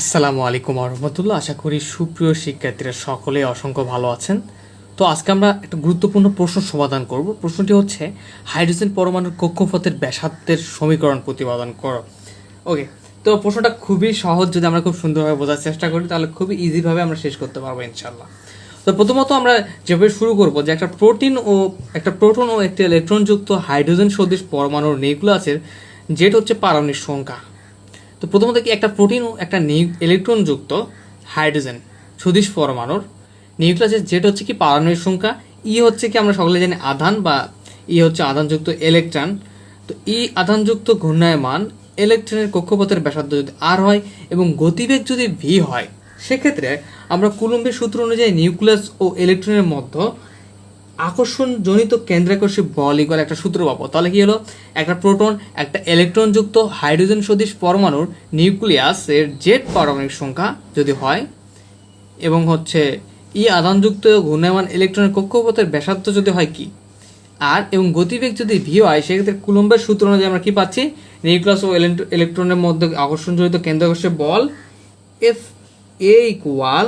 আসসালামু আলাইকুম রহমতুল্লাহ। আশা করি সুপ্রিয় শিক্ষার্থীরা সকলে অসংখ্য ভালো আছেন। তো আজকে আমরা একটা গুরুত্বপূর্ণ প্রশ্ন সমাধান করব। প্রশ্নটি হচ্ছে, হাইড্রোজেন পরমাণুর কক্ষপথের ব্যাসার্ধের সমীকরণ প্রতিপাদন করো। ওকে, তো প্রশ্নটা খুবই সহজ, যদি আমরা খুব সুন্দরভাবে বোঝার চেষ্টা করি, তাহলে খুবই ইজিভাবে আমরা শেষ করতে পারব ইনশাল্লাহ তো প্রথমত আমরা যেভাবে শুরু করব, যে একটা প্রোটিন ও একটা প্রোটন ও একটি ইলেকট্রনযুক্ত হাইড্রোজেন সদৃশ পরমাণুর নিউক্লিয়াসের যেটা হচ্ছে পারমাণবিক সংখ্যা। তো প্রথমত কি একটা প্রোটিন ও একটা ইলেকট্রনযুক্ত হাইড্রোজেন সদিশ পরমাণুর। নিউক্লিয়াসের জেট হচ্ছে কি পারমাণবিক সংখ্যা ই হচ্ছে কি আমরা সকলে জানি আধান বা ই হচ্ছে আধানযুক্ত ইলেকট্রন তো ই আধানযুক্ত ঘূর্ণায়মান ইলেকট্রনের কক্ষপথের ব্যাসার্ধ যদি আর হয় এবং গতিবেগ যদি ভি হয়, সেক্ষেত্রে আমরা কুলম্বের সূত্র অনুযায়ী নিউক্লিয়াস ও ইলেকট্রনের মধ্যে আকর্ষণজনিত কেন্দ্রাকর্ষী বল ইকুয়াল একটা সূত্র পাবো। তাহলে কি হলো? একটা প্রোটন একটা ইলেকট্রনযুক্ত হাইড্রোজেন সদৃশ পরমাণুর নিউক্লিয়াসের জেট পারমাণবিক সংখ্যা যদি হয়, এবং হচ্ছে ই আধানযুক্ত ঘূর্ণায়মান ইলেকট্রনের কক্ষপথের ব্যাসার্ধ যদি হয় কি? আর, এবং গতিবেগ যদি ভি হয়, সেক্ষেত্রে কুলম্বের সূত্র অনুযায়ী আমরা কি পাচ্ছি? নিউক্লিয়াস ও ইলেকট্রনের মধ্যে আকর্ষণ আকর্ষণজনিত কেন্দ্রাকর্ষী বল F A equal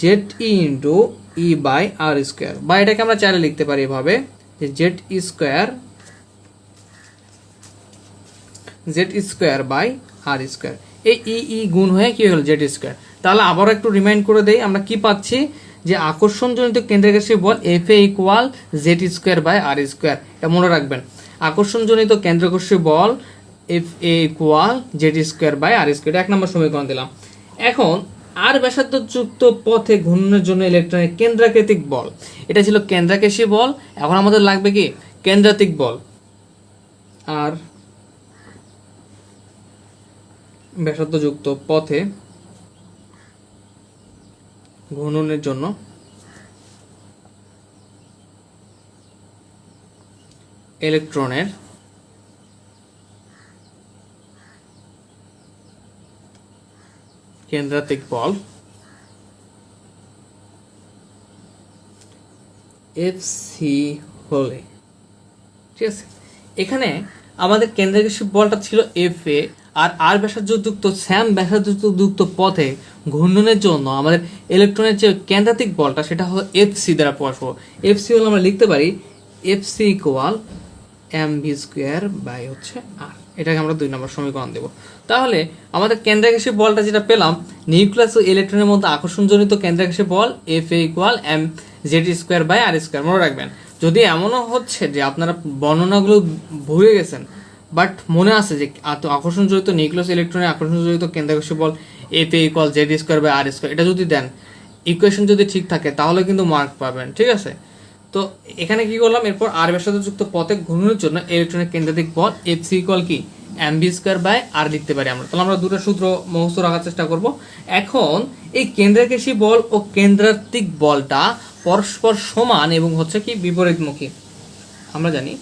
Z E into E by R square বা এটাকে আমরা চাইলে লিখতে পারি এভাবে, যে Z square Z square by R square এই ই ই গুণ হয়ে কি হলো? জেড স্কোয়ার তাহলে আবারও একটু রিমাইন্ড করে দেই, আমরা কি পাচ্ছি? যে আকর্ষণজনিত কেন্দ্রাকর্ষী বল F A equal Z square by R square এটা মনে রাখবেন। আকর্ষণজনিত কেন্দ্রাকর্ষী বল F A equal Z square by R square এক নম্বর সমীকরণ দিলাম। এখন আর ব্যাসার্ধযুক্ত পথে ঘূর্ণনের জন্য ইলেকট্রনের কেন্দ্রাকৃতিক বল। এটা ছিল কেন্দ্রাকেশী বল, এখন আমাদের লাগবে কি? কেন্দ্রাতিক বল। আর ব্যাসার্ধযুক্ত পথে ঘূর্ণনের জন্য ইলেকট্রনের কেন্দ্রাতিক বল। এফ সি হলে। ঠিক আছে? এখানে আমাদের কেন্দ্রাকর্ষী বলটা ছিল এফ এ আর আর ব্যাসার্ধযুক্ত, স্যাম ব্যাসার্ধযুক্ত পথে ঘূর্ণনের জন্য আমাদের ইলেকট্রনের যে কেন্দ্রাতিক বলটা সেটা হলো এফ সি দ্বারা প্রকাশ এফ সি হলে আমরা লিখতে পারি F C equal M V square by হচ্ছে আর এটাকে আমরা দুই নম্বর সমীকরণ দেবো। তাহলে আমাদের কেন্দ্রাকর্ষী বলটা যেটা পেলাম, নিউক্লিয়াস ও ইলেকট্রনের মধ্যে আকর্ষণজনিত কেন্দ্রাকর্ষী বল F A equal M Z square by R square মনে রাখবেন, যদি এমনও হচ্ছে যে আপনারা বর্ণনাগুলো ভুলে গেছেন বাট মনে আছে যে আকর্ষণজনিত নিউক্লিয়াস ইলেকট্রনের আকর্ষণজনিত কেন্দ্রাকর্ষী বল F A equal Z square by R square এটা যদি দেন ইকুয়েশন যদি ঠিক থাকে, তাহলে কিন্তু মার্ক পাবেন, ঠিক আছে? তো এখানে কি করলাম? এরপর আর এর সাথে যুক্ত পথে ঘূর্ণনের জন্য ইলেকট্রনের কেন্দ্রাতিক বল এফ সি ইকুয়াল কি? M B square by R লিখতে পারি আমরা। তাহলে আমরা দুটো সূত্র মুখস্থ রাখার চেষ্টা করব। এখন এই কেন্দ্রাকেশী বল ও কেন্দ্রাতিক বলটা পরস্পর সমান এবং হচ্ছে কি? বিপরীতমুখী। আমরা জানি।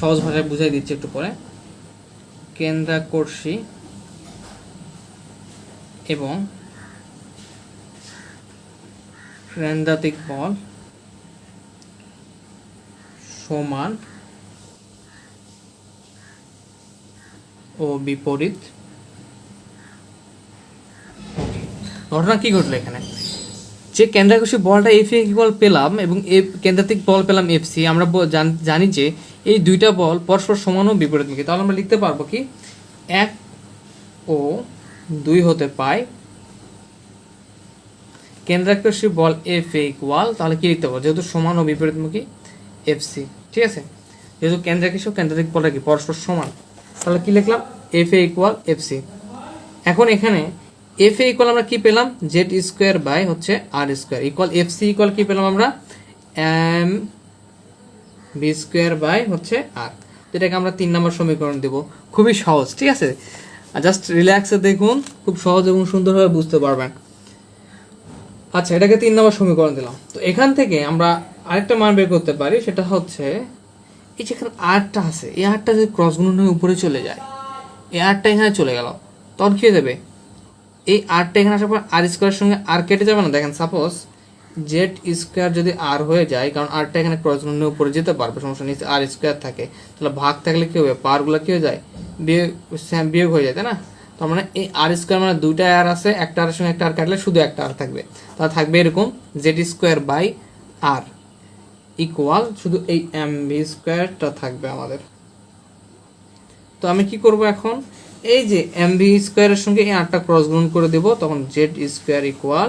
সহজ ভাষায় বুঝাই দিচ্ছি একটু পরে। কেন্দ্রাকর্ষী এবং কেন্দ্রাতিক বল সমান ও বিপরীত। ঘটনা কি ঘটলো এখানে? যে কেন্দ্রাকর্ষী বলটা এফ এ বল পেলাম এবং এফ কেন্দ্রাতিক বল পেলাম এফ সি, আমরা জানি যে এই দুইটা বল পরস্পর সমান ও বিপরীতমুখী। তাহলে আমরা লিখতে পারব কি? এক ও দুই হতে পায় কেন্দ্রাকর্ষী বল এফ এ ইকুয়াল তাহলে কি লিখতে পারব? যেহেতু সমান ও বিপরীতমুখী এফ সি ঠিক আছে? যেহেতু কেন্দ্রাকর্ষী ও কেন্দ্রাতিক বলটা কি? পরস্পর সমান। তাহলে কি লিখলাম? F A equal F C এখন এখানে এফ এ ইকুয়াল আমরা কী পেলাম? জেড স্কোয়ার বাই হচ্ছে R square equal F C equal কি পেলাম আমরা? এম বি স্কোয়ার বাই হচ্ছে আর যেটাকে আমরা তিন নম্বর সমীকরণ দেব। খুবই সহজ, ঠিক আছে? জাস্ট রিল্যাক্সে দেখুন, খুব সহজ এবং সুন্দরভাবে বুঝতে পারবেন। আচ্ছা এটাকে তিন নম্বর সমীকরণ দিলাম। তো এখান থেকে আমরা আরেকটা মান বের করতে পারি, সেটা হচ্ছে, এই যেখানে আরটা আছে, এই আরটা যদি ক্রস গুণন হয়ে উপরে চলে যায়, এই আরটা এখানে চলে গেল, তখন কি যাবে? এই আরটা এখানে আসার পর আর স্কোয়ারের সঙ্গে আর কেটে যাবে না? দেখেন সাপোজ জেড স্কোয়ার যদি আর হয়ে যায়, কারণ আরটা এখানে ক্রস গুণনের উপরে যেতে পারবে, সমস্যা নিচে আর স্কোয়ার থাকে, তাহলে ভাগ থাকলে কী হবে? পাওয়ারগুলো কি হয়ে যায়? বিয়োগ বিয়োগ হয়ে যায়, তাই না? তার মানে এই আর স্কোয়ার মানে দুইটা আর আছে, একটা আর সঙ্গে একটা আর কাটলে শুধু একটা আর থাকবে। তা থাকবে এরকম Z square by R equal শুধু এই এম বি স্কোয়ারটা থাকবে আমাদের। তো আমি কি করব এখন? এই যে এম বি স্কোয়ারের সঙ্গে এই আটটা ক্রস গুণ করে দেব, তখন Z square equal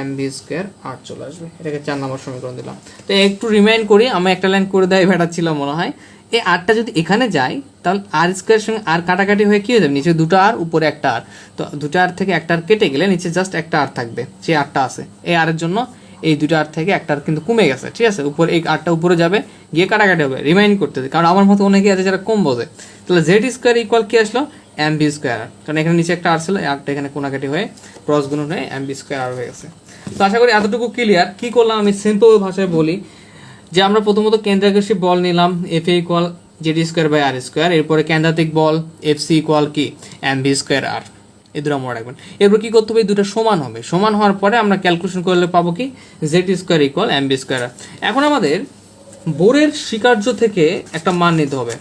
M B square আট চলে আসবে। এটাকে চার নম্বর সমীকরণ দিলাম। তো একটু রিমাইন্ড করি, আমি একটা লাইন করে দেয় ভেটা ছিল মনে হয়। এই আটটা যদি এখানে যায়, তাহলে আর স্কোয়ারের সঙ্গে আর কাটাকাটি হয়ে কি হয়ে যাবে? নিচে দুটো আর, উপরে একটা আর। তো দুটো আর থেকে একটা আর কেটে গেলে নিচে জাস্ট একটা আর থাকবে সেই আটটা আছে। এই আরের জন্য এই দুটো আর থেকে একটা আর কিন্তু কমে গেছে, ঠিক আছে? উপরে এই আটটা উপরে যাবে, গিয়ে কাটাকাটি হবে রিমাইন্ড করতে হবে। কারণ আমার মতো অনেকে আছে যারা কম বোঝে। তাহলে জেড স্কোয়ার ইকুয়াল কি আসলো? এম বি স্কোয়ার কারণ এখানে নিচে একটা আর ছিল আটটা এখানে কোনাকাটি হয়ে ক্রস গুণ হয়ে এম বি স্কোয়ার আর হয়ে গেছে। তো আশা করি এতটুকু ক্লিয়ার কি করলাম আমি? সিম্পল ভাষায় বলি যে আমরা প্রথমত কেন্দ্রাকর্ষী বল নিলাম F A equal Z square by R square এরপরে কেন্দ্রাতিক বল এফ সি ইকুয়াল কি? এম বি স্কোয়ার আর এই দুটো মনে রাখবেন। এরপর কি করতে হবে? এই দুটো সমান হবে। সমান হওয়ার পরে আমরা ক্যালকুলেশন করলে পাবো কি? Z square equal M B square R এখন আমাদের বোরের স্বীকার্য থেকে একটা মান নিতে হবে।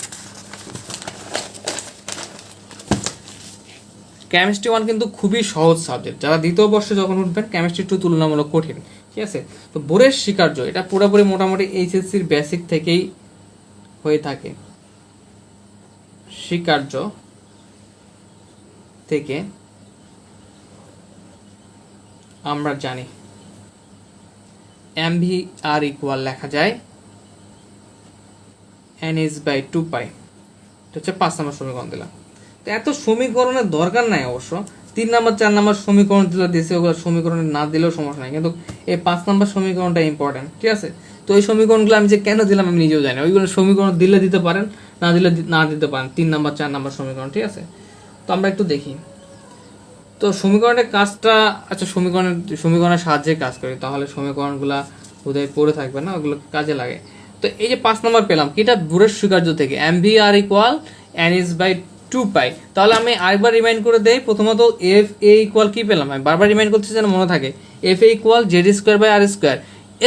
কেমিস্ট্রি ওয়ান কিন্তু খুবই সহজ সাবজেক্ট যারা দ্বিতীয় বর্ষে যখন উঠবেন কেমিস্ট্রি টু তুলনামূলক কঠিন। ঠিক আছে? তো বোরের স্বীকার্য এটা পুরোপুরি মোটামুটি এইচএসসির বেসিক থেকেই হয়ে থাকে। স্বীকার্য থেকে আমরা জানি। এম ভি আর ইকুয়াল লেখা যায় N is by two pi এটা হচ্ছে পাঁচ নম্বর সমীকরণ দিলাম। তো এত সমীকরণের দরকার নাই অবশ্য। তিন নম্বর, চার নম্বর সমীকরণ দিলে দিয়েছে ওগুলো সমীকরণ না দিলেও সমস্যা নাই। কিন্তু এই পাঁচ নম্বর সমীকরণটা ইম্পর্টেন্ট ঠিক আছে? তো এই সমীকরণগুলো আমি যে কেন দিলাম আমি নিজেও জানি। ওইগুলো সমীকরণ দিলে দিতে পারেন, না দিলে না দিতে পারেন। তিন নম্বর, চার নম্বর সমীকরণ, ঠিক আছে? তো আমরা একটু দেখি। তো সমীকরণের কাজটা আচ্ছা সমীকরণের সমীকরণের সাহায্যে কাজ করি, তাহলে সমীকরণগুলো বোধহয় পড়ে থাকবে না, ওগুলো কাজে লাগে। তো এই যে পাঁচ নম্বর পেলাম, কিটা দূরের স্বীকার্য থেকে M V R equal N is by two pi তাহলে আমি আরেকবার রিমাইন্ড করে দেই, প্রথমত এফ এ ইকুয়াল কি পেলাম? আমি বারবার রিমাইন্ড করতে যেন মনে থাকে। F A equal Z square by R square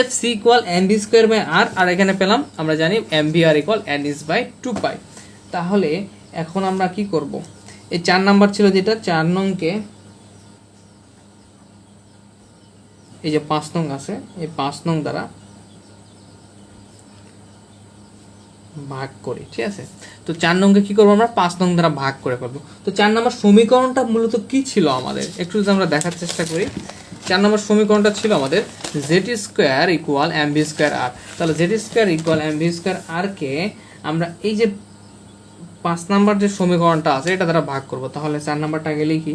F C equal N B square by R আর এখানে পেলাম, আমরা জানি M V R equal N is by two pi তাহলে এখন আমরা কি করব? এই চার নাম্বার ছিল যেটা, চার নংকে এই যে পাঁচ নং আছে, এই পাঁচ নং দ্বারা ভাগ করি, ঠিক আছে? তো চার নংকে কি করব আমরা? পাঁচ নং দ্বারা ভাগ করে ফেলব। তো চার নম্বর সমীকরণটা মূলত কি ছিল আমাদের? একটু যদি আমরা দেখার চেষ্টা করি। চার নম্বর সমীকরণটা ছিল আমাদের Z square equal M B square R তাহলে Z square equal M B square R কে আমরা এই যে পাঁচ নাম্বার যে সমীকরণটা আছে, এটা দ্বারা ভাগ করব। তাহলে চার নাম্বারটা গেলেই কি?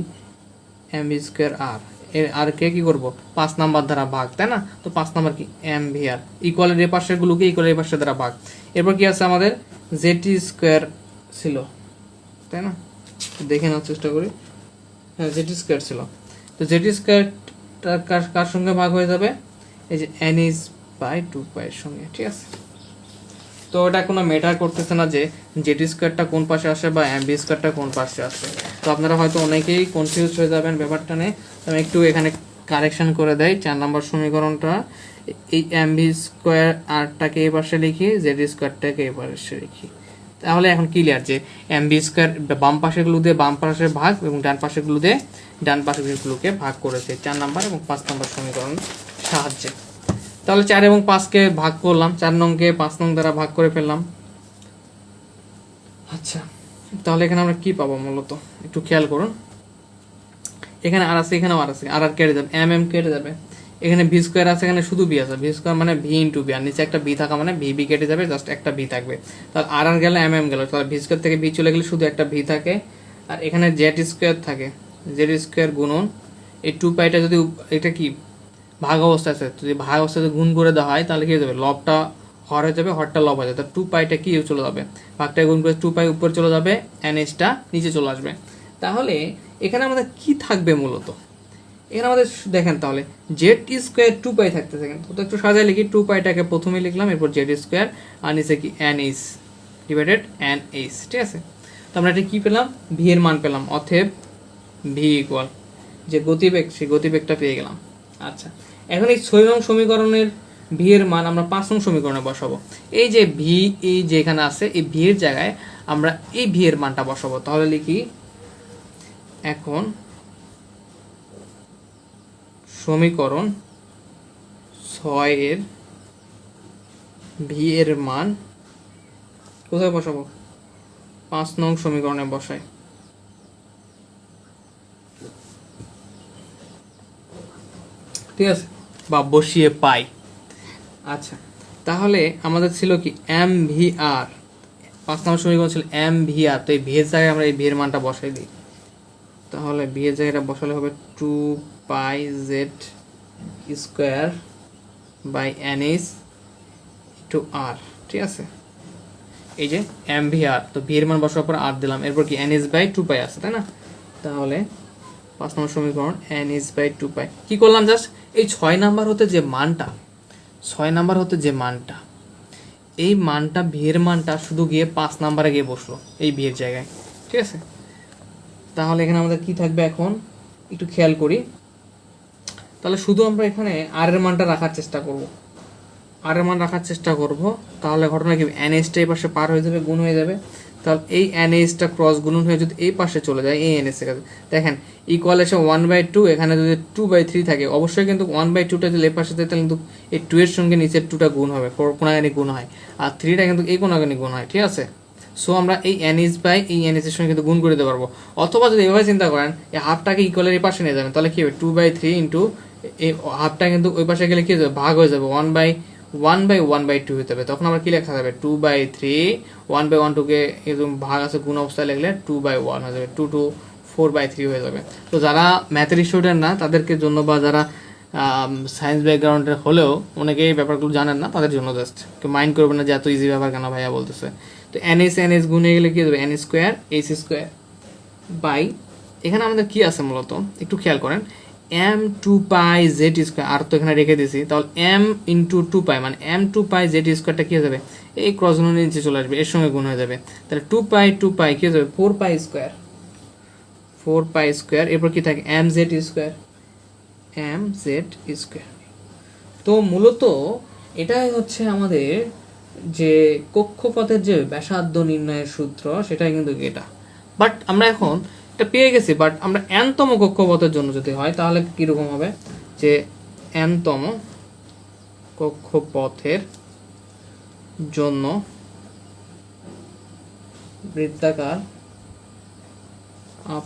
এম বি স্কোয়ার আর এর আর কে কি করব? পাঁচ নাম্বার দ্বারা ভাগ, তাই না? তো পাঁচ নাম্বার কি? এম ভি আর ইকুয়ালের এ পাশের গুলোকে ইকুয়ালের এ পাশের দ্বারা ভাগ। এরপর কি আছে আমাদের? জেটি স্কোয়ার ছিল। তাই না? দেখে নেওয়ার চেষ্টা করি। হ্যাঁ জেটি স্কোয়ার ছিল। তো জেটি স্কোয়ারটা কার সঙ্গে ভাগ হয়ে যাবে? এই যে এন ইজ বাই টু পাইয়ের সঙ্গে, ঠিক আছে? তো এটা কোনো ম্যাটার করতেছে না যে জেটি স্কোয়ারটা কোন পাশে আসে বা এম বি স্কোয়ারটা কোন পাশে আসে। তো আপনারা হয়তো অনেকেই কনফিউজ হয়ে যাবেন ব্যাপারটা নিয়ে। আমি একটু এখানে কারেকশন করে দেয় চার নম্বর সমীকরণটা এই এম, বি স্কোয়ার আরটাকে এই পাশে লিখি, জেড স্কোয়ারটাকে এই পাশে লিখি। তাহলে এখন ক্লিয়ার যে এম, বি স্কোয়ার বাম পাশেগুলো দিয়ে বাম পাশের ভাগ এবং ডান পাশেগুলো দিয়ে ডান পাশেগুলোকে ভাগ করেছে। চার নাম্বার এবং পাঁচ নাম্বার সমীকরণ সাহায্যে। তাহলে চার এবং পাঁচকে ভাগ করলাম, চার নংকে পাঁচ নং দ্বারা ভাগ করে ফেললাম। আচ্ছা তাহলে এখানে আমরা কি পাবো মূলত? একটু খেয়াল করুন। এখানে আর আছে, এখানেও আর আছে, আর আর কেটে যাবে, এম এম কেটে যাবে। এখানে ভি স্কোয়ার আছে, এখানে শুধু বি আছে। ভি স্কোয়ার মানে ভি ইন্টু বি আর নিচে একটা বি থাকা মানে ভি বি কেটে যাবে জাস্ট একটা ভি থাকবে। তাহলে আর আর গেলে এম এম গেল, তাহলে ভি স্কোয়ার থেকে ভি চলে গেলে শুধু একটা ভি থাকে। আর এখানে জেড স্কোয়ার থাকে জেড স্কোয়ার গুণন, এই টু পাইটা যদি এটা কি? ভাগ অবস্থা আছে, যদি ভাগ অবস্থাতে গুণ করে দেওয়া হয়, তাহলে কি হয়ে যাবে? লবটা হর হয়ে যাবে, হরটা লব হয়ে যাবে। তার টু পাইটা কি চলে যাবে? ভাগটা গুণ করে টু পাই উপরে চলে যাবে এন এইচটা নিচে চলে আসবে। তাহলে এখানে আমাদের কি থাকবে মূলত? এখানে আমাদের দেখেন তাহলে জেড স্কোয়ার টু পাই থাকতেছে কিন্তু তো একটু সাজায় লিখি টু পাইটাকে প্রথমে লিখলাম, এরপর জেড স্কোয়ার আর নিচে কি N H divided N H ঠিক আছে? তো আমরা এটা কি পেলাম? ভি এর মান পেলাম অথেব ভি ইকুয়াল যে গতিবেগ, সেই গতিবেগটা পেয়ে গেলাম। আচ্ছা এখন এই ছয় নং সমীকরণের ভি এর মান আমরা পাঁচ নং সমীকরণে বসাবো। এই যে ভি এই যে এখানে আছে, এই ভি এর জায়গায় আমরা এই ভি এর মানটা বসাবো। তাহলে লিখি, এখন সমীকরণ ছয় এর ভি এর মান কোথায় বসাবো? পাঁচ নং সমীকরণে বসাই। ঠিক আছে? বা বসিয়ে পাই। আচ্ছা তাহলে আমাদের ছিল কি? এম ভি আর পাঁচ নম্বর সমীকরণ ছিল এম ভি আর তো এই ভি এর জায়গায় আমরা এই ভি এর মানটা বসাই দিই। তাহলে ভি এর জায়গাটা বসালে হবে two pi Z square by N H two R, ঠিক আছে? এই যে এম ভি আর, তো ভি এর মান বসার পর আর দিলাম, এরপর কি N H by two pi আছে, তাই না? তাহলে পাঁচ নম্বর সমীকরণ N H by two pi. কি করলাম জাস্ট? এই ছয় নাম্বার হতে যে মানটা, ছয় নাম্বার হতে যে মানটা, এই মানটা ভিয়ের মানটা শুধু গিয়ে পাঁচ নাম্বারে গিয়ে বসল, এই বিয়ের জায়গায়, ঠিক আছে? তাহলে এখানে আমাদের কি থাকবে এখন? একটু খেয়াল করি। তাহলে শুধু আমরা এখানে আর এর মানটা রাখার চেষ্টা করব। আর এর মান রাখার চেষ্টা করব। তাহলে ঘটনা কি? এন এনএসটা এই পাশে পার হয়ে যাবে, গুণ হয়ে যাবে। তাহলে এই এন এনএসটা ক্রস গুণন হয়ে যদি এই পাশে চলে যায়, এই এনএস এর কাছে। দেখেন ইকুয়াল এসে ওয়ান বাই টু এখানে যদি টু বাই থ্রি থাকে, অবশ্যই কিন্তু ওয়ান বাই টুটা যদি এই পাশে তাহলে কিন্তু এই টু এর সঙ্গে নিচের টুটা গুণ হবে কোনাগানি গুণ হয়। আর থ্রিটা কিন্তু এই কোনাগানি গুণ হয়, ঠিক আছে? সো আমরা এই এনএস বাই এই এনএস এর সঙ্গে কিন্তু গুণ করে দিতে পারব। অথবা যদি এভাবে চিন্তা করেন, এই হাফটাকে ইকুয়ালের এই পাশে নিয়ে যাবেন, তাহলে কি হবে? টু বাই থ্রি ইন্টু এই হাফটা কিন্তু ওই পাশে গেলে কি হয়ে যাবে? ভাগ হয়ে যাবে। One by one by one by two হতে হবে। তখন আমরা কি লেখা যাবে? Two by three one by one টুকে একদম ভাগ আছে, গুণ অবস্থায় লিখলে টু বাই ওয়ান হয়ে যাবে। Two two four by three হয়ে যাবে। তো যারা ম্যাথের স্টুডেন্ট না, তাদেরকে জন্য বা যারা সায়েন্স ব্যাকগ্রাউন্ডের হলেও অনেকে এই ব্যাপারগুলো জানেন না, তাদের জন্য জাস্ট মাইন্ড করবেন না যে এত ইজি ব্যাপার কেন ভাইয়া বলতেছে। তো এন এস এন এস গুণে গেলে কি হবে? N square H square by এখানে আমাদের কি আছে মূলত? একটু খেয়াল করেন। M two pi Z square আর তো এখানে রেখে দিয়েছি। তাহলে এম ইন্টু টু পাই মানে এম টু পাই জেড স্কোয়ারটা কি হয়ে যাবে? এই ক্রস গুণের নিচে চলে আসবে, এর সঙ্গে গুণ হয়ে যাবে। তাহলে টু পাই টু পাই কি হয়ে যাবে? Four pi square four pi square এরপর কি থাকে? M Z square M Z square তো মূলত এটাই হচ্ছে আমাদের যে কক্ষপথের যে ব্যাসার্ধ নির্ণয়ের সূত্র, সেটাই কিন্তু এটা। বাট আমরা এখন এটা পেয়ে গেছি বাট আমরা এনতম কক্ষপথের জন্য যদি হয়, তাহলে কীরকম হবে? যে এনতম কক্ষপথের জন্য বৃত্তাকার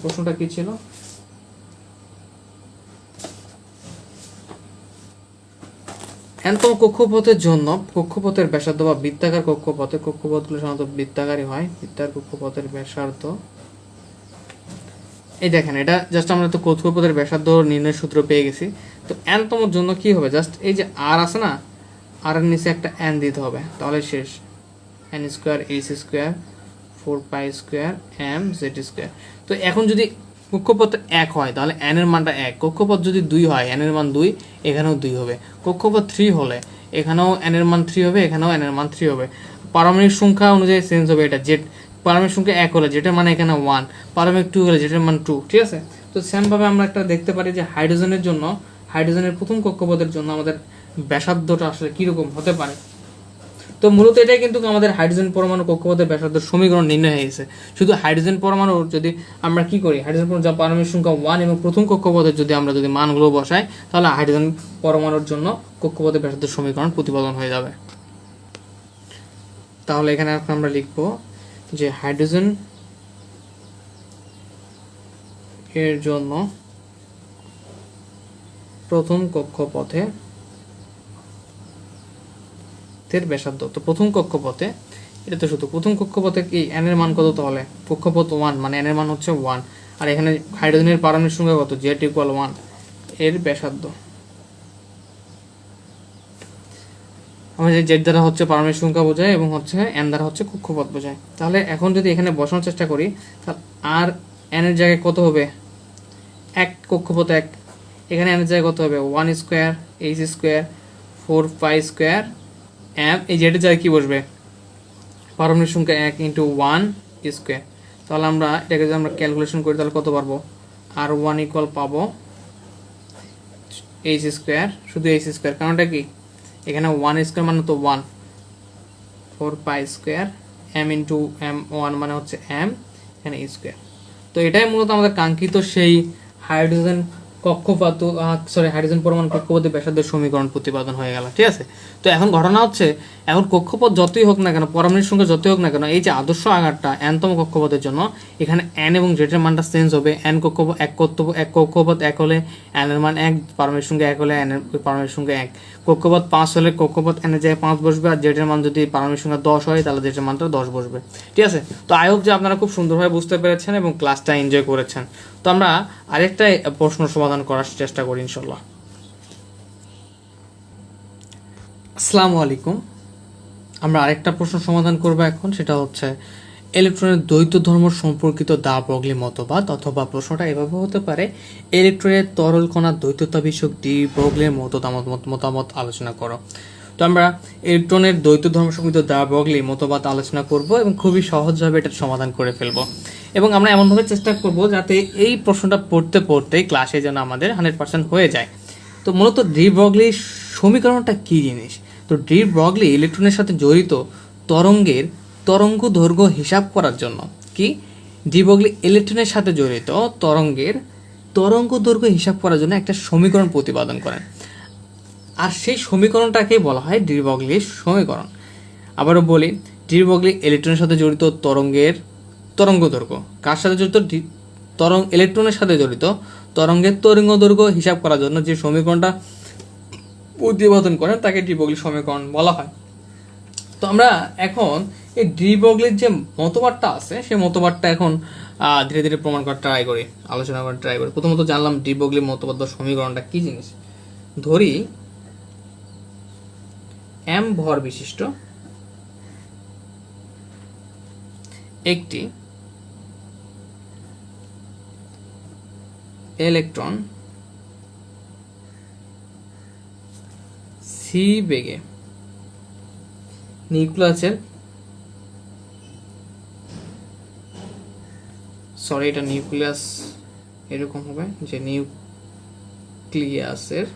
প্রশ্নটা কি ছিল? এনতম কক্ষপথের জন্য, কক্ষপথের ব্যাসার্ধ বা বৃত্তাকার কক্ষপথে কক্ষপথগুলো সাধারণত বৃত্তাকারই হয় বৃত্তার কক্ষপথের ব্যাসার্ধ। এই দেখেন, এটা জাস্ট আমরা তো কক্ষপথের ব্যাসার্ধ নির্ণয় সূত্র পেয়ে গেছি। তো এনতমর জন্য কি হবে? জাস্ট এই যে আর আছে না আর এর নিচে একটা এন দিতে হবে। তাহলে শেষ। N square H square four pi square M Z square তো এখন যদি কক্ষপথ এক হয়, তাহলে এন এর মানটা এক। কক্ষপথ যদি দুই হয় এন এর মান দুই, এখানেও দুই হবে। কক্ষপথ থ্রি হলে, এখানেও এন এর মান থ্রি হবে, এখানেও এন এর মান থ্রি হবে। পারমাণবিক সংখ্যা অনুযায়ী চেঞ্জ হবে এটা জেড পারমাণবিক সংখ্যা এক হলে যেটার মানে এখানে ওয়ান পারমাণবিক টু হলে যেটার মান টু ঠিক আছে? তো সেমভাবে আমরা একটা দেখতে পারি যে হাইড্রোজেনের জন্য হাইড্রোজেনের প্রথম কক্ষপথের জন্য আমাদের ব্যাসার্ধটা আসলে কীরকম হতে পারে। তো মূলত এটাই কিন্তু আমাদের হাইড্রোজেন পরমাণু কক্ষপথের ব্যাসার্ধ সমীকরণ নির্ণয় হয়ে গেছে। শুধু হাইড্রোজেন পরমাণু যদি আমরা কি করি? হাইড্রোজেন পরমাণু যা পারমাণবিক সংখ্যা ওয়ান এবং প্রথম কক্ষপথের যদি আমরা যদি মানগুলো বসাই, তাহলে হাইড্রোজেন পরমাণুর জন্য কক্ষপথের ব্যাসার্ধ সমীকরণ প্রতিপাদন হয়ে যাবে। তাহলে এখানে এখন আমরা লিখব যে হাইড্রোজেন এর জন্য প্রথম কক্ষপথে এর ব্যাসার্ধ তো প্রথম কক্ষপথে, এটা তো শুধু প্রথম কক্ষপথে কি এন এর মান কত তাহলে? কক্ষপথ ওয়ান মানে এন এর মান হচ্ছে ওয়ান আর এখানে হাইড্রোজেনের পারমাণবিক সংখ্যা কত? জেড ইকুয়াল ওয়ানের ব্যাসার্ধ। আমরা যে জেড দ্বারা হচ্ছে পারমাণবিক সংখ্যা বোঝায় এবং হচ্ছে এন দ্বারা হচ্ছে কক্ষপথ বোঝায়। তাহলে এখন যদি এখানে বসানোর চেষ্টা করি, তাহলে আর এন এর জায়গায় কত হবে? এক কক্ষপথ এক। এখানে এন এর জায়গায় কত হবে? One square H square four pi square M এই জেডের জায়গায় কী বসবে? পারমাণবিক সংখ্যা এক ইন্টু ওয়ান স্কোয়ার তাহলে আমরা এটাকে যদি আমরা ক্যালকুলেশন করি, তাহলে কত পারব? আর ওয়ান ইকুয়াল পাবো এইচ স্কোয়ার শুধু এইচ স্কোয়ার কারণটা কি? এখানে ওয়ান স্কোয়ার মানে তো one four pi square M into M one মানে হচ্ছে এম এখানে স্কোয়ার তো এটাই মূলত আমাদের কাঙ্ক্ষিত সেই হাইড্রোজেন কক্ষপাত সরি হাইড্রোজেন পরমাণু কক্ষপথের ব্যাসার্ধের সমীকরণ প্রতিপাদন হয়ে গেল, ঠিক আছে? তো এখন ঘটনা হচ্ছে, এখন কক্ষপথ যতই হোক না কেন, পরমাণুর সঙ্গে যতই হোক না কেন, এই যে আদর্শ আঘাতটা এনতম কক্ষপথের জন্য, এখানে এন এবং জেটের মানটা চেঞ্জ হবে। এন কক্ষপথ এক কক্ষপথ এক কক্ষপথ এক হলে এন এর মান এক পারমাণবিক সঙ্গে এক হলে এন এর পারমাণবিক সঙ্গে এক। কক্ষপথ পাঁচ হলে কক্ষপথ এনে জায়গায় পাঁচ বসবে, আর জেটের মান যদি পারমাণবিক সঙ্গে দশ হয়, তাহলে জেটের মানটা দশ বসবে, ঠিক আছে? তো আই হোপ যে আপনারা খুব সুন্দরভাবে বুঝতে পেরেছেন এবং ক্লাসটা এনজয় করেছেন। তো আমরা আরেকটা প্রশ্ন সমাধান করার চেষ্টা করি ইনশাল্লাহ আসসালামু আলাইকুম। আমরা আরেকটা প্রশ্ন সমাধান করব এখন, সেটা হচ্ছে ইলেকট্রনের দ্বৈত ধর্ম সম্পর্কিত দা বগলি মতবাদ, অথবা প্রশ্নটা এভাবে হতে পারে ইলেকট্রনের তরল কণা দ্বৈততা বিষয়ক ডি বগলের মতামত মতামত আলোচনা করো। তো আমরা ইলেকট্রনের দ্বৈত ধর্ম সম্পর্কিত দা বগলি মতবাদ আলোচনা করব এবং খুবই সহজভাবে এটার সমাধান করে ফেলব। এবং আমরা এমনভাবে চেষ্টা করব যাতে এই প্রশ্নটা পড়তে পড়তে ক্লাসে যেন আমাদের হান্ড্রেড পার্সেন্ট হয়ে যায়। তো মূলত ডি ব্রগলির সমীকরণটা কী জিনিস? তো ডি ব্রগলি ইলেকট্রনের সাথে জড়িত তরঙ্গের তরঙ্গ দৈর্ঘ্য হিসাব করার জন্য কি? ডি ব্রগলি ইলেকট্রনের সাথে জড়িত তরঙ্গের তরঙ্গ দৈর্ঘ্য হিসাব করার জন্য একটা সমীকরণ প্রতিপাদন করেন। আর সেই সমীকরণটাকে বলা হয় ডি ব্রগলির সমীকরণ। আবারও বলি ডি ইলেকট্রনের সাথে জড়িত তরঙ্গের তরঙ্গ দৈর্ঘ্য। কার সাথে জড়িত? তরঙ্গ ইলেকট্রনের সাথে জড়িত। তরঙ্গের তরঙ্গ দৈর্ঘ্য হিসাব করার জন্য যে সমীকরণটা প্রতিপাদন করেন, তাকে ডিবগলি সমীকরণ বলা হয়। তো আমরা এখন এই ডিবগলির যে মতবাদটা আছে, সেই মতবাদটা এখন ধীরে ধীরে প্রমাণ করার ট্রাই করি, আলোচনা করার ট্রাই করি। প্রথমত জানলাম ডিবগলির মতবাদ বা সমীকরণটা কি জিনিস? ধরি এম ভর বিশিষ্ট একটি ইলেকট্রন সি বেগে নিউক্লিয়াসের সরি, এটা নিউক্লিয়াস এরকম হবে যে নিউক্লিয়াসের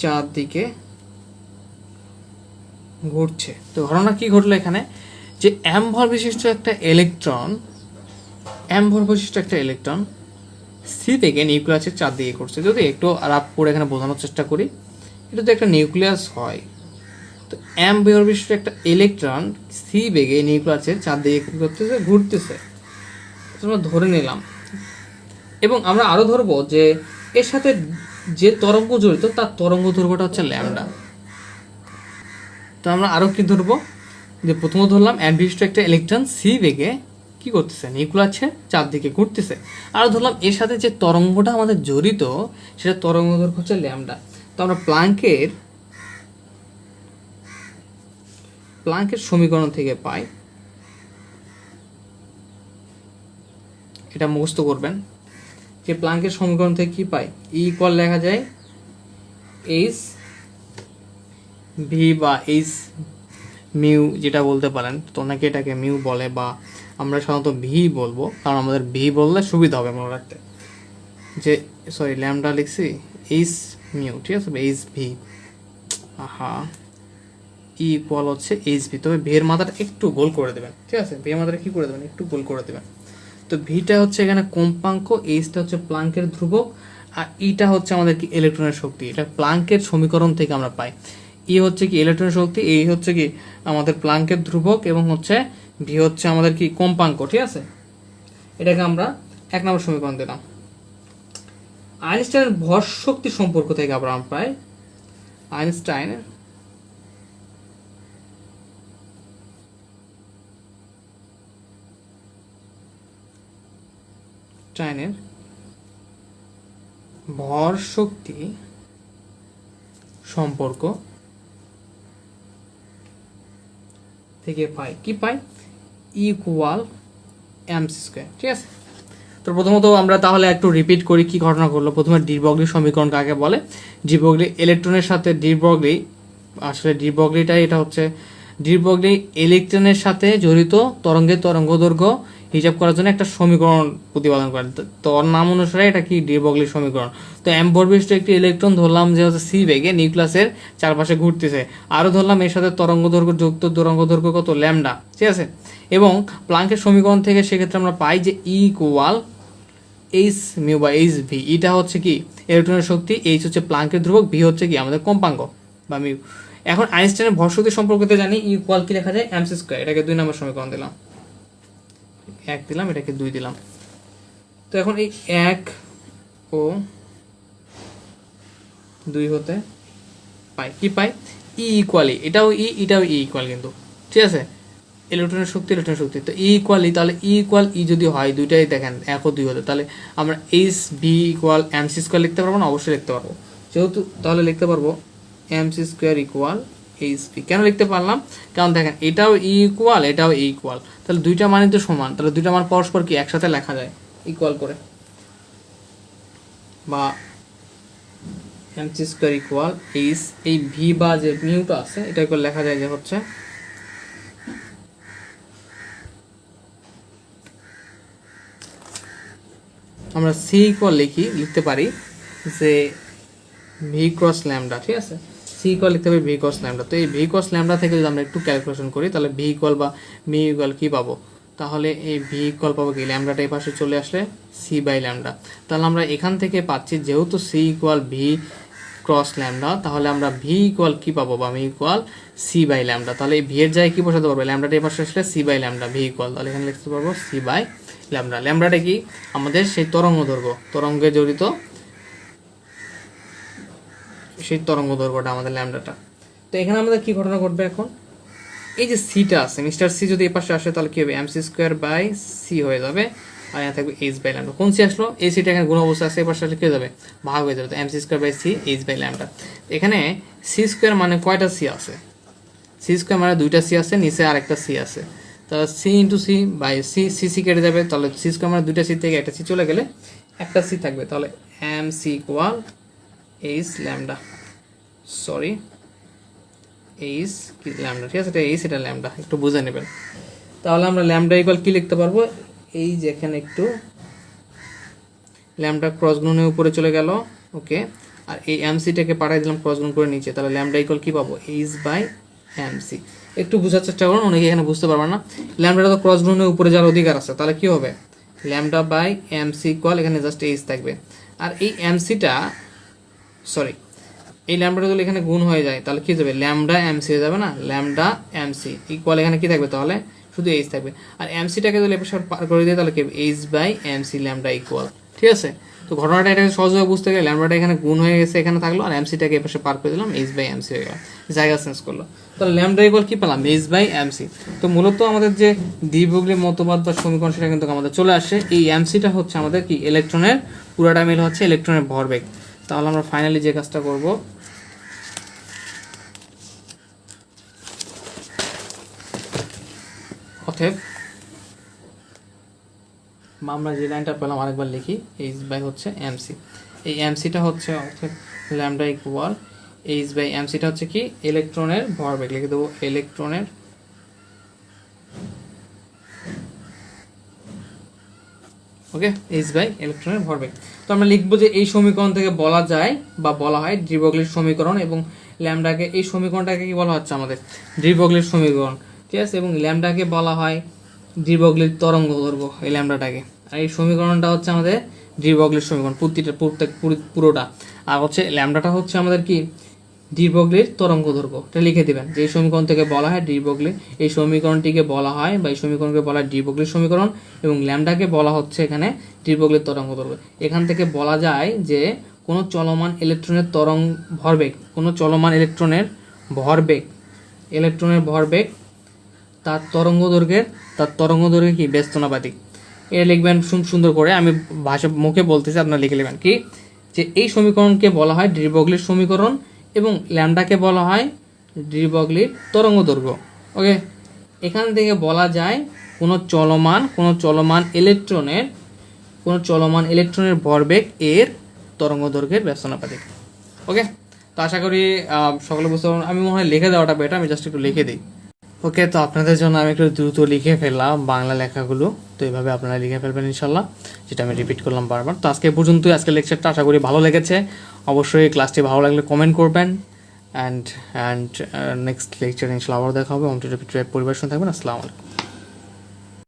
চারদিকে ঘুরছে। তো ঘটনা কি ঘটলো এখানে? যে ভর বিশিষ্ট একটা ইলেকট্রন এম ভর বিশিষ্ট একটা ইলেকট্রন সি থেকে নিউক্লিয়াসের চারদিকে করছে। যদি একটু আলাপ করে এখানে বোঝানোর চেষ্টা করি, এটা তো একটা নিউক্লিয়াস হয়। তো ভর বিশিষ্ট একটা ইলেকট্রন সি বেগে নিউক্লিয়াসের চারদিকে কি করতেছে? ঘুরতেছে। আমরা ধরে নিলাম। এবং আমরা আরও ধরবো যে এর সাথে যে তরঙ্গ জড়িত, তার তরঙ্গ দৈর্ঘ্যটা হচ্ছে ল্যামডা তো আমরা আরও কি ধরবো? যে প্রথমত ধরলাম এম একটা ইলেকট্রন সি বেগে কি করতেছে? নিউক্লিয়াসের চারদিকে ঘুরতেছে। আর ধরলাম এর সাথে যে তরঙ্গটা আমাদের জড়িত, সেটা তরঙ্গ দৈর্ঘ্য হচ্ছে ল্যামডা। তো আমরা প্লাঙ্কের প্লাঙ্কের সমীকরণ থেকে পাই। এটা মুখস্থ করবেন। যে প্লাঙ্কের সমীকরণ থেকে কি পাই? ই ইকুয়াল লেখা যায় এইচ ভি বা এইচ মিউ যেটা বলতে পারেন। তো অনেকে এটাকে মিউ বলে বা আমরা সাধারণত ভি বলব, কারণ আমাদের ভি বললে সুবিধা হবে মনে রাখতে। যে সরি ল্যামডা লিখছি, এইচ মিউ, ঠিক আছে? H V. আহা, ই ইকুয়াল হচ্ছে এইচ ভি। তবে ভি এর মাথাটা একটু গোল করে দেবেন, ঠিক আছে? ভি এর মাথাটা কি করে দেবেন? একটু গোল করে দেবেন। তো ভিটা হচ্ছে এখানে কম্পাঙ্ক, এইচটা হচ্ছে প্লাঙ্কের ধ্রুবক, আর ইটা হচ্ছে আমাদের কি? ইলেকট্রনের শক্তি। এটা প্লাঙ্কের সমীকরণ থেকে আমরা পাই। ই হচ্ছে কি? ইলেকট্রনের শক্তি, এই হচ্ছে কি? আমাদের প্লাঙ্কের ধ্রুবক এবং হচ্ছে ভি হচ্ছে আমাদের কি? কম্পাঙ্ক, ঠিক আছে? এটাকে আমরা এক নম্বর সমীকরণ দিলাম। আইনস্টাইনের ভর শক্তি সম্পর্ক থেকে আবার আমরা পাই আইনস্টাইনের আইনস্টাইনের ভর শক্তি সম্পর্ক থেকে পাই। কি পাই? ইকুয়াল এম স্কোয়ার ঠিক আছে? তো প্রথমত আমরা তাহলে একটু রিপিট করি কি ঘটনা করল প্রথমে ডিবগলি সমীকরণ কাকে বলে। ডিবগলি ইলেকট্রনের সাথে ডিবগলি আসলে ডিবগলিটাই এটা হচ্ছে ডিবগলি ইলেকট্রনের সাথে জড়িত তরঙ্গের তরঙ্গ দৈর্ঘ্য হিসাব করার জন্য একটা সমীকরণ প্রতিপাদন করে। তো- ওর নাম অনুসারে এটা কি ডিবগলির সমীকরণ? তো এম একটি ইলেকট্রন ধরলাম যে হচ্ছে সি বেগে নিউক্লিয়াসের চারপাশে ঘুরতেছে। আরও ধরলাম এর সাথে তরঙ্গ দৈর্ঘ্য যুক্ত তরঙ্গ দৈর্ঘ্য কত? ল্যামডা। ঠিক আছে? এবং প্লাঙ্কের সমীকরণ থেকে সেক্ষেত্রে আমরা পাই যে ইকুয়াল এইচ মিউ বা এইচ ভি। ইটা হচ্ছে কি? ইলেকট্রনের শক্তি, এইচ হচ্ছে প্লাঙ্কের ধ্রুবক, ভি হচ্ছে কি? আমাদের কম্পাঙ্ক বা মিউ। এখন আইনস্টাইনের ভর শক্তি সম্পর্কিত জানি ইকুয়াল কি লেখা যায়? MC square. এটাকে দুই নম্বর সমীকরণ দিলাম। এক দিলাম, এটাকে দুই দিলাম। তো এখন এই এক ও দুই হতে পাই। কি পাই? ই ইকুয়ালি এটাও ই এটাও ই ইকুয়াল কিন্তু। ঠিক আছে? ইলেকট্রনের শক্তি ইলেকট্রনের শক্তি। তো ই ইকুয়ালি তাহলে ই ইকুয়াল ই যদি হয়, দুইটাই দেখেন, এক ও দুই হতে। তাহলে আমরা H V equal M C square লিখতে পারব না? অবশ্যই লিখতে পারব। যেহেতু তাহলে লিখতে পারব M C square equal H P কেন লিখতে পারলাম? কারণ দেখেন, এটাও ইকুয়াল এটাও ইকুয়াল তাহলে দুইটা মানে তো সমান। তাহলে দুইটা মান পরস্পর কি একসাথে লেখা যায়? ইকুয়াল করে। বা M C square equal H এই ভি বা যে মিউটা আছে, এটা করে লেখা যায় যে হচ্ছে আমরা সি ইকুয়াল লিখি, লিখতে পারি যে ভি ক্রস ল্যামডা ঠিক আছে? সি ইকুয়াল লিখতে হবে ভি কস ল্যামডা তো এই ভি ক্রস ল্যামডা থেকে যদি আমরা একটু ক্যালকুলেশন করি, তাহলে ভি ইকুয়াল বা মি ইকুয়াল কি পাবো? তাহলে এই ভি ইকুয়াল পাবো কি? ল্যামডাটা এই পাশে চলে আসলে সি বাই ল্যামডা তাহলে আমরা এখান থেকে পাচ্ছি, যেহেতু C equal V cross lambda তাহলে আমরা ভি ইকুয়াল কি পাবো বা me equal C by lambda তাহলে এই ভি এর জায়গায় কি বসাতে পারব? ল্যামডাটা এই পাশে আসলে C by lambda V equal তাহলে এখানে লিখতে পারব সি বাই ল্যামডা ল্যামডাটা কি? আমাদের সেই তরঙ্গ দৈর্ঘ্য তরঙ্গে জড়িত সেই তরঙ্গ দৈর্ঘ্যটা, আমাদের ল্যামডাটা। তো এখানে আমাদের কি ঘটনা ঘটবে এখন? এই যে সিটা আছে, মিস্টার সি যদি এই পাশে আসে, তাহলে কি হবে? M C square by C হয়ে যাবে, আর এখানে থাকবে এইচ বাই ল্যামডা। কোন সি আসলো? এই সিটা এখানে গুণ অবস্থা আছে এই পাশে আসলে কি যাবে? ভাগ হয়ে যাবে। তো M C square by C, H by lambda. এখানে সি স্কোয়ার মানে কয়টা সি আছে? সি স্কোয়ার মানে দুইটা সি আছে, নিচে আরেকটা সি আছে। তাহলে C into C by C C C কেটে যাবে, তাহলে সি স্কোয়ার মানে দুইটা সি থেকে একটা সি চলে গেলে একটা সি থাকবে। তাহলে M C equal H lambda sorry H কি ল্যামডা ঠিক আছে, এটা এইচ এটা ল্যামডা একটু বুঝে নেবেন। তাহলে আমরা ল্যামডা ইকুয়াল কি লিখতে পারব? এই যে এখানে একটু ল্যামডা ক্রস গুণনের উপরে চলে গেল ওকে আর এই এমসিটাকে পাঠাই দিলাম ক্রস গুণ করে নিচে। তাহলে ল্যামডা ইকুয়াল কি পাবো? এইচ বাই এমসি একটু বোঝার চেষ্টা করুন, অনেকে এখানে বুঝতে পারবে না। ল্যামডাটা তো ক্রস গুণনের উপরে যাওয়ার অধিকার আছে। তাহলে কি হবে? ল্যামডা বাই এমসি ইকুয়াল এখানে জাস্ট এইচ থাকবে। আর এই এমসিটা সরি, এই ল্যামডাটা যদি এখানে গুণ হয়ে যায়, তাহলে কি যাবে? ল্যামডা এমসি হয়ে যাবে না? ল্যামডা এমসি ইকুয়াল এখানে কি থাকবে তাহলে? শুধু এইচ থাকবে। আর এমসিটাকে যদি এপাশে পার করে দিয়ে, তাহলে কি H by MC lambda equal ঠিক আছে? তো ঘটনাটা এটাকে সহজভাবে বুঝতে গেলে ল্যামডাটা এখানে গুণ হয়ে গেছে, এখানে থাকল, আর এমসিটাকে এপাশে পার করে দিলাম এইচ বাই এমসি হয়ে গেল। জায়গা চেঞ্জ করল। তাহলে ল্যামডা ইকুয়াল কি পেলাম? এইচ বাই এমসি তো মূলত আমাদের যে দ্বিভুগলির মতবাদ বা সমীকরণ, সেটা কিন্তু আমাদের চলে আসে। এই এমসিটা হচ্ছে আমাদের কি? ইলেকট্রনের পুরাটা মিল হচ্ছে ইলেকট্রনের ভরবেগ। তাহলে আমরা ফাইনালি যে কাজটা করব। অতএব, বা আমরা যে লাইনটা পেলাম আরেকবার লিখি এইচ বাই হচ্ছে এমসি এই এমসিটা হচ্ছে অর্থাৎ ল্যামডা ইকুয়াল এইচ বাই এমসিটা হচ্ছে কি? ইলেকট্রনের ভরবেগ, লিখে দেবো ইলেকট্রনের ওকে এইচ বাই ইলেকট্রনের ভরবেগ। তো আমরা লিখব যে এই সমীকরণ থেকে বলা যায় বা বলা হয় ড্রিবগলির সমীকরণ এবং ল্যামডাকে, এই সমীকরণটাকে কি বলা হচ্ছে আমাদের? ড্রিবগলির সমীকরণ। ঠিক আছে? এবং ল্যামডাকে বলা হয় ড্রিবগলির তরঙ্গ দৈর্ঘ্য, এই ল্যামডাটাকে। আর এই সমীকরণটা হচ্ছে আমাদের ড্রিবগলির সমীকরণ, প্রতিটা, প্রত্যেক পুরোটা। আর হচ্ছে ল্যামডাটা হচ্ছে আমাদের কি? ডিবগলির তরঙ্গ দৈর্ঘ্য এটা লিখে দিবেন। যে এই সমীকরণ থেকে বলা হয় ডিবগলি এই সমীকরণটিকে বলা হয় বা এই সমীকরণকে বলা হয় ডিবগলির সমীকরণ এবং ল্যামডাকে বলা হচ্ছে এখানে ডিবগলির তরঙ্গ দৈর্ঘ্য এখান থেকে বলা যায় যে কোনো চলমান ইলেকট্রনের তরঙ্গ ভরবেগ, কোনো চলমান ইলেকট্রনের ভরবেগ ইলেকট্রনের ভরবেগ তার তরঙ্গ দৈর্ঘ্যের তার তরঙ্গ দৈর্ঘ্য কি? ব্যস্তনাপাতিক এটা লিখবেন সুন- সুন্দর করে। আমি ভাষা মুখে বলতেছি, আপনারা লিখে নেবেন। কি? যে এই সমীকরণকে বলা হয় ড্রিবগলির সমীকরণ এবং ল্যামডাকে বলা হয় ড্রিবগলির তরঙ্গ দৈর্ঘ্য ওকে এখান থেকে বলা যায় কোনো চলমান কোনো চলমান ইলেকট্রনের কোনো চলমান ইলেকট্রনের ভরবেগ এর তরঙ্গ দৈর্ঘ্যের ব্যস্তনাপাতিক ওকে তো আশা করি সকলে বুঝতে পারবেন আমি মনে হয় লিখে দেওয়াটা বেটার আমি জাস্ট একটু লিখে দিই। ওকে তো আপনাদের জন্য আমি একটু দ্রুত লিখে ফেললাম বাংলা লেখাগুলো। তো এইভাবে আপনারা লিখে ফেলবেন ইনশাল্লাহ যেটা আমি রিপিট করলাম বারবার। তো আজকে পর্যন্ত পর্যন্তই আজকে লেকচারটা আশা করি ভালো লেগেছে। অবশ্যই ক্লাসটি ভালো লাগলে কমেন্ট করবেন। অ্যান্ড অ্যান্ড নেক্সট লেকচার ইনশাল্লাহ আবার দেখা হবে। হোম পরিবেশন থাকবেন। আসসালামু আলাইকুম।